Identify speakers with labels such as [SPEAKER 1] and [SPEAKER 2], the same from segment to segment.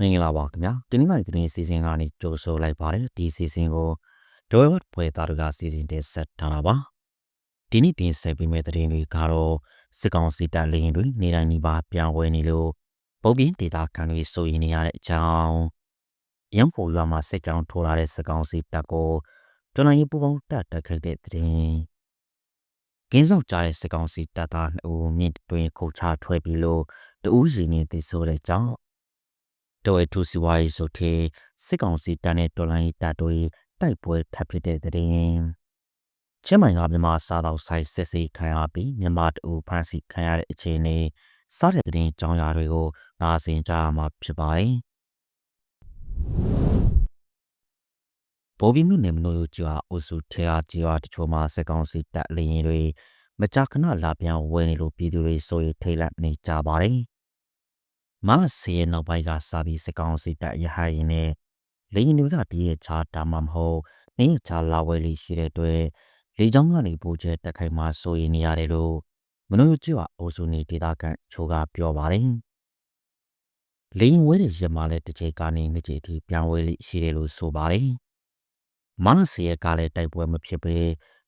[SPEAKER 1] မင်္ဂလာပါခင်ဗျာဒီနေ့မှဒီနေ့စီစဉ်ကနေကြိုဆိုလိုက်ပါတယ်ဒီစီစဉ်ကိုဒိုဝတ်ဖွယ်သားတို့ကစီစဉ်တင်ဆက်ထားတာပါဒီနေ့တင်ဆက်ပေးမယ့်သတင်းတွေကတော့စစ်ကောင်စီတပ်လေရင်တွေနေတိုင်းနေပါပြောင်းဝဲနေလို့ပုံပြင်းဒေတာခံတွေစိုးရင်နေရတဲ့အကြောင်းရန်ဖို့ရွာမှာစစ်ကြောင်းထိုးလာတဲ့စစ်ကောင်စီတပ်ကိုကျွန်တော်ရေးပူပေါင်းတက်တက်ခိုက်တဲ့သတင်းကင်းဆောင်ကြတဲ့စစ်ကောင်စီတပ်သား2ဦးမြင့်တွင်ခုတ်ချထွက်ပြီးလို့တဦးစီနေသိဆိုတဲ့ကြောင့် တော်အထူးစီဝါရေးဆိုတဲ့စစ်ကောင်စီတပ်နဲ့တော်လိုင်းတပ်တို့ရဲ့တိုက်ပွဲထပ်ဖြစ်တဲ့တဲ့ရင်ချင်းမိုင်ကမြန်မာစားတော်ဆိုင်စစ်ဆေးခံရပြီးမြန်မာတူဖမ်းဆီးခံရတဲ့အခြေအနေစတဲ့တဲ့ရင်ကြောင်းရာတွေကိုနားဆင်ကြရမှာဖြစ်ပါတယ်။ဘော်ဘီမြို့နယ်မနိုယိုကျွာအုပ်စုထဲအားကျွာတချို့မှာစက်ကောင်စီတပ်လေရင်တွေမကြာခဏလာပြန်ဝဲနေလို့ပြည်သူတွေစိုးရိမ်ထိတ်လန့်နေကြပါတယ်။ မဆေးရဲ့နောက်ပိုင်းကစာပြီးစကောင်စီတပ်ရဟရင်နဲ့လေရင်တွေကဒီရဲ့ချာတာမှမဟုတ်နေချာလာဝဲလေးရှိတဲ့အတွက်လေကြောင်းကနေပူကျဲတက်ခိုင်မှဆိုရင်နေရတယ်လို့မနိုကျွတ်အိုစုနေဒေတာကန်ချိုကပြောပါတယ်လေရင်ဝဲတဲ့ရမလည်းတစ်ချိန်ကနေနှစ်ချိန်ထိပြန်ဝဲလေးရှိတယ်လို့ဆိုပါတယ်မနဆေးရဲ့ကလည်းတိုက်ပွဲမဖြစ်ပေ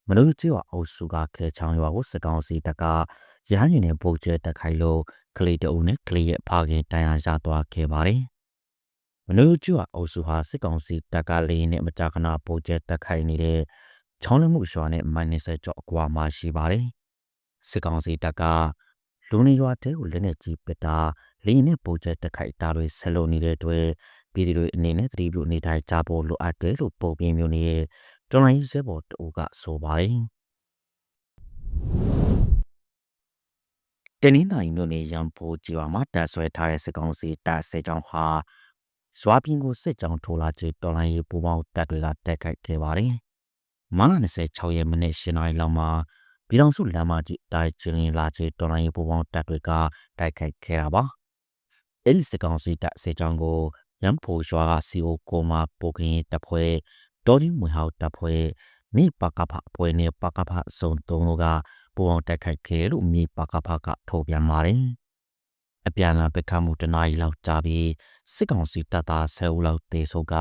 [SPEAKER 1] မလို့ကျွတ်အိုစုကခဲချောင်းရွာကိုစကောင်စီတပ်ကရဟန်းရင်နဲ့ပူကျဲတက်ခိုင်လို့ ကလေးတအုပ်နဲ့ကလေးရဲ့ဖခင်တန်ရာရသွားခဲ့ပါတယ်။မနုကျွအုပ်စုဟာစစ်ကောင်စီတပ်ကလေးနဲ့မကြာခဏပိုကျဲတက်ခိုက်နေတဲ့ချောင်းလမှုရွာနဲ့မိုင်းနေဆက်ကြော့အကွာမှာရှိပါတယ်။စစ်ကောင်စီတပ်ကလူနေရွာတဲကိုလက်နဲ့ကြီးပစ်တာလင်းနဲ့ပိုကျဲတက်ခိုက်တာတွေဆက်လုပ်နေတဲ့အတွက်ပြည်သူတွေအနေနဲ့သတိပြုနေတိုင်းကြဖို့လိုအပ်တယ်လို့ပုံပြမျိုးနေတော်လိုင်းရဲဘော်တူကဆိုပါတယ်။ တနင်္သာရီမြို့နယ်ရန်ဖိုးကျွာမှာတပ်ဆွဲထားတဲ့စစ်ကောင်စီတပ်စစ်ကြောင်းဟာရွာပြင်ကိုစစ်ကြောင်းထိုးလာခြင်းတော်လိုင်းရေးပူပေါင်းတပ်တွေကတိုက်ခိုက်ခဲ့ပါတယ်။မန26ရက်မိနစ်ရှင်းနိုင်လောက်မှာပြည်တော်စုလမ်းမကြီးတိုက်ချင်းလာခြင်းတော်လိုင်းရေးပူပေါင်းတပ်တွေကတိုက်ခိုက်ခဲ့တာပါ။အဲဒီစစ်ကောင်စီတပ်စစ်ကြောင်းကိုရန်ဖိုးရွာကစီအိုကိုမာပိုကင်းတပ်ဖွဲ့တော်ကြီးမွေဟောက်တပ်ဖွဲ့ မိပကဖအဖွဲ့နဲ့ပကဖစုံတုံးတို့ကပူအောင်တိုက်ခိုက်ခဲ့လို့မိပကဖကထုတ်ပြန်ပါတယ်။အပြန်အလှန်ပစ်ခတ်မှုတနားရီလောက်ကြာပြီးစစ်ကောင်စီတပ်သား10ဦးလောက်တေဆုံးက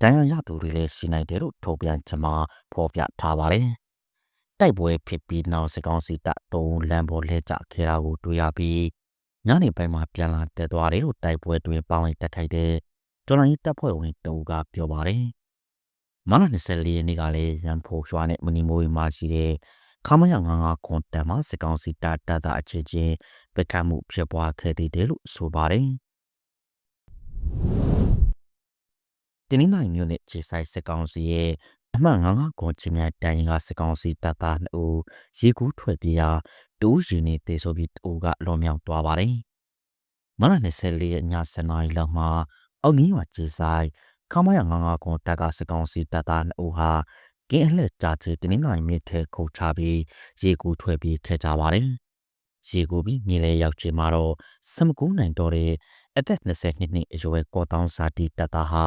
[SPEAKER 1] တန်ရရသူတွေလည်းရှိနိုင်တယ်လို့ထုတ်ပြန်ချမှာဖော်ပြထားပါတယ်။တိုက်ပွဲဖြစ်ပြီးနောက်စစ်ကောင်စီတပ်သုံးလမ်းပေါ်လဲကျခဲ့တာကိုတွေ့ရပြီးညနေပိုင်းမှာပြန်လာတက်သွားတယ်လို့တိုက်ပွဲတွင်ပေါင်းလိုက်တက်ခိုက်တဲ့ဒေါ်လာကြီးတပ်ဖွဲ့ဝင်တူကပြောပါတယ်။ မန24ရက်နေ့ကလည်းရန်ဖိုရွာနဲ့မနီမိုးမှာရှိတဲ့ခမရ99ခွန်တန်မှာစစ်ကောင်စီတပ်တပ်သားအခြေချင်းပစ်ခတ်မှုဖြစ်ပွားခဲ့သေးတယ်လို့ဆိုပါတယ်။တင်းနိုင်မြို့နယ်ခြေဆိုင်စစ်ကောင်စီရဲ့အမှတ်99ခွန်ချင်းများတိုင်ကစစ်ကောင်စီတပ်သား2ဦးရေကူးထွက်ပြေးရာတူးရှင်နေတေဆိုပြီးတူကလွန်မြောက်သွားပါတယ်။မန24ရက်ည7:00နာရီလောက်မှာအောက်ငင်းရွာခြေဆိုင် ခမရ99ကွန်တက်ကစကောင်စီတပ်သား2ဦးဟာကင်းအလှကြာချေတင်းငိုင်မြစ်ထဲခုတ်ချပြီးရေကူထွက်ပြီးခဲ့ကြပါတယ်။ရေကူပြီးမြေလေရောက်ချင်မှာတော့စမကူးနိုင်တော့တဲ့အသက်20နှစ်အရွယ်ကောတောင်းစာတီတပ်သားဟာ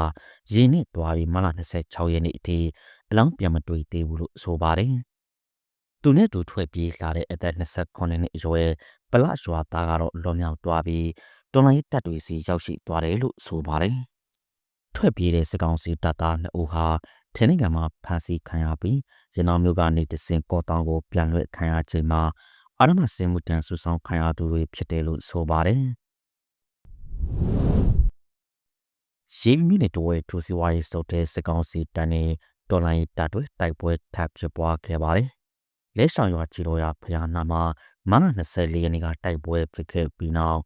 [SPEAKER 1] ရေနစ်သွားပြီးမလ26ရက်နေ့အထိအလောင်းပြန်မတွေ့သေးဘူးလို့ဆိုပါတယ်။သူနဲ့တူထွက်ပြေးလာတဲ့အသက်29နှစ်အရွယ်ပလရွာသားကတော့လွန်မြောက်သွားပြီးတော်လိုင်းတပ်တွေစီရောက်ရှိသွားတယ်လို့ဆိုပါတယ်။ ထွက်ပြေးတဲ့စစ်ကောင်စီတပ်သား2ဦးဟာထင်းနိုင်ငံမှာဖမ်းဆီးခံရပြီးရနောင်မြို့ကနေတစင်ကော့တောင်ကိုပြန်လွှဲခံရချိန်မှာအာရမစင်မှုတန်ဆူဆောင်ခံရသူတွေဖြစ်တယ်လို့ဆိုပါတယ်။ရေမီနဲ့တိုးဝဲထူစီဝါရေးစုပ်တဲ့စစ်ကောင်စီတပ်နဲ့တော်လိုင်းတပ်တွေတိုက်ပွဲထပ်ဖြစ်ပွားခဲ့ပါတယ်။လက်ဆောင်ရွာချီလိုရဖျားနာမှာမန24ရက်နေ့ကတိုက်ပွဲဖြစ်ခဲ့ပြီးနောက်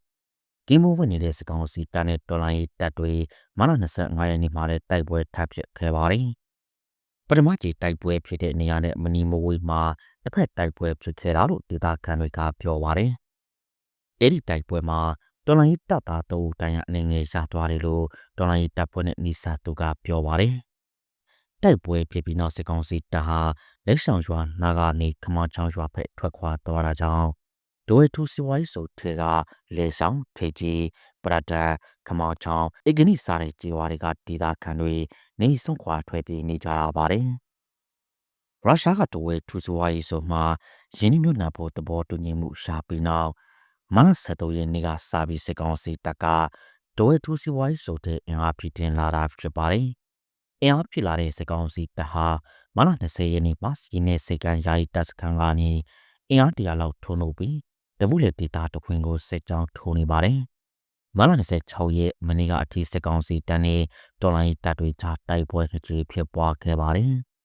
[SPEAKER 1] ကင်းမိုးဝင်နေတဲ့စကောင်စီတပ်နဲ့တော်လိုင်းတပ်တွေမန25ရက်နေ့မှာလည်းတိုက်ပွဲထပ်ဖြစ်ခဲ့ပါတယ်။ပထမကြိမ်တိုက်ပွဲဖြစ်တဲ့နေရာနဲ့မနီမဝေးမှာတစ်ဖက်တိုက်ပွဲဖြစ်ခဲ့တာလို့ဒေသခံတွေကပြောပါတယ်။အဲ့ဒီတိုက်ပွဲမှာတော်လိုင်းတပ်သားတအုပ်တိုင်အနေငယ်ရသွားတယ်လို့တော်လိုင်းတပ်ဖွဲ့နဲ့နီစာသူကပြောပါတယ်။တိုက်ပွဲဖြစ်ပြီးနောက်စစ်ကောင်စီတပ်ဟာလက်ဆောင်ရွာနာကနေခမောင်းချောင်းရွာဖက်ထွက်ခွာသွားတာကြောင့် ဒိုဝဲထူစီဝိုင်းဆိုထေကလေဆောင်ဖေကြီးပရဒတ်ခမောင်ချောင်းအဂနိစားတဲ့ကြေဝါတွေကဒေသခံတွေနေဆုံးခွာထွက်ပြေးနေကြရပါတယ်ရုရှားကဒိုဝဲထူစီဝိုင်းဆိုမှယင်းမြို့နာဖို့တဘောတူညီမှုရှာပြီးနောက်မနက်73ရက်နေ့ကစာပြီးစစ်ကောင်စီတပ်ကဒဝဲထူစီဝိုင်းဆိုတဲ့အင်အားဖြစ်တင်လာတာဖြစ်ပါတယ်။အင်အားဖြစ်လာတဲ့စက်ကောင်စီတပ်ဟာမလ20ရက်နေ့မှာစီနေစိတ်ကမ်းယာယီတပ်စခန်းကနေအင်အားတရာလောက်ထုံလို့ပြီး တမှုလေဒေတာတခွင်ကိုစစ်ကြောင်းထိုးနေပါတယ်။မလ26ရက်မနေ့ကအထိစက်ကောင်စီတပ်နဲ့တော်လိုင်းတပ်တွေကြားတိုက်ပွဲကြီးဖြစ်ပွားခဲ့ပါတယ်။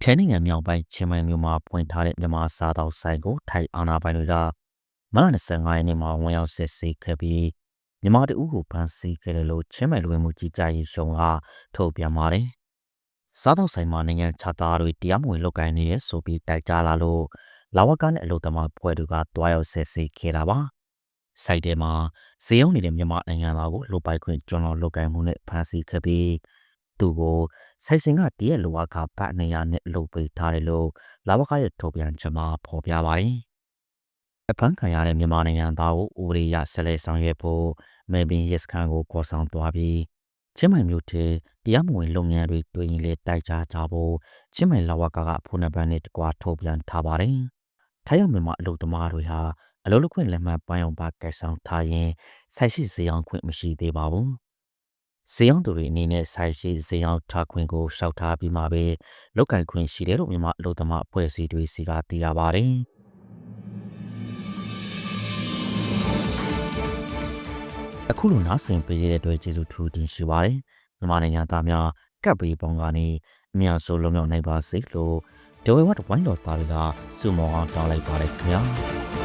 [SPEAKER 1] ချဲနိုင်ငံမြောက်ပိုင်းချင်းမိုင်မြို့မှာပွင့်ထားတဲ့မြန်မာစားတောက်ဆိုင်ကိုထိုင်အာနာပိုင်တွေကမလ25ရက်နေ့မှာဝင်ရောက်စစ်ဆေးခဲ့ပြီးမြန်မာတအုပ်ကိုဖမ်းဆီးခဲ့တယ်လို့ချင်းမိုင်လူဝင်မှုကြီးကြပ်ရေးရှုံကထုတ်ပြန်ပါတယ်။ စားတောက်ဆိုင်မှာနိုင်ငံခြားသားတွေတရားမဝင်လုပ်ကိုင်နေရဆိုပြီးတိုက်ကြလာလို့လာဝကနဲ့အလို့တမဖွဲ့တွေကတွားရောက်စစ်ဆေးခဲ့တာပါ။စိုက်ထဲမှာဈေးရောက်နေတဲ့မြန်မာနိုင်ငံသားကိုလိုပိုက်ခွင့်ကျွန်းတော်လုပ်ကိုင်မှုနဲ့ဖမ်းဆီးခဲ့ပြီးသူကိုဆိုင်စင်ကတရက်လိုအပ်ကပတ်နေရနဲ့လုပ်ပေးထားတယ်လို့လာဝကရဲ့ထုတ်ပြန်ချက်မှာဖော်ပြပါတယ်။အဖမ်းခံရတဲ့မြန်မာနိုင်ငံသားကိုဥပဒေရဆက်လက်ဆောင်ရွက်ဖို့မေဘင်ရစ်ခန်ကိုခေါ်ဆောင်သွားပြီး ချင်းမိုင်မြို့ထဲတရားမဝင်လုပ်ငန်းတွေတွင်လေတိုက်ကြကြဖို့ချင်းမိုင်လာဝကကဖုန်နဘန်နဲ့တကွာထုတ်ပြန်ထားပါတယ်။ထိုင်းမြန်မာအလုပ်သမားတွေဟာအလုပ်လုပ်ခွင့်လက်မှတ်ပိုင်းအောင်ပါကက်ဆောင်ထားရင်ဆိုင်ရှိစေအောင်ခွင့်မရှိသေးပါဘူး။စေအောင်သူတွေအနေနဲ့ဆိုင်ရှိစေအောင်ထားခွင့်ကိုရှောက်ထားပြီးမှပဲလုတ်ကင်ခွင့်ရှိတယ်လို့မြန်မာအလုပ်သမားအဖွဲ့အစည်းတွေစီကသိရပါတယ်။ အခုလိုနားဆင်ပေးရတဲ့အတွက်ကျေးဇူးထူးတင်ရှိပါတယ်။မြန်မာနိုင်ငံသားများကပ်ပေးပေါင်းကနေအများဆုံးလုံးမြောက်နိုင်ပါစေလို့ဒေဝဝတ်ဝိုင်းတော်သားတွေကစုမောင်းအောင်တောင်းလိုက်ပါတယ်ခင်ဗျာ။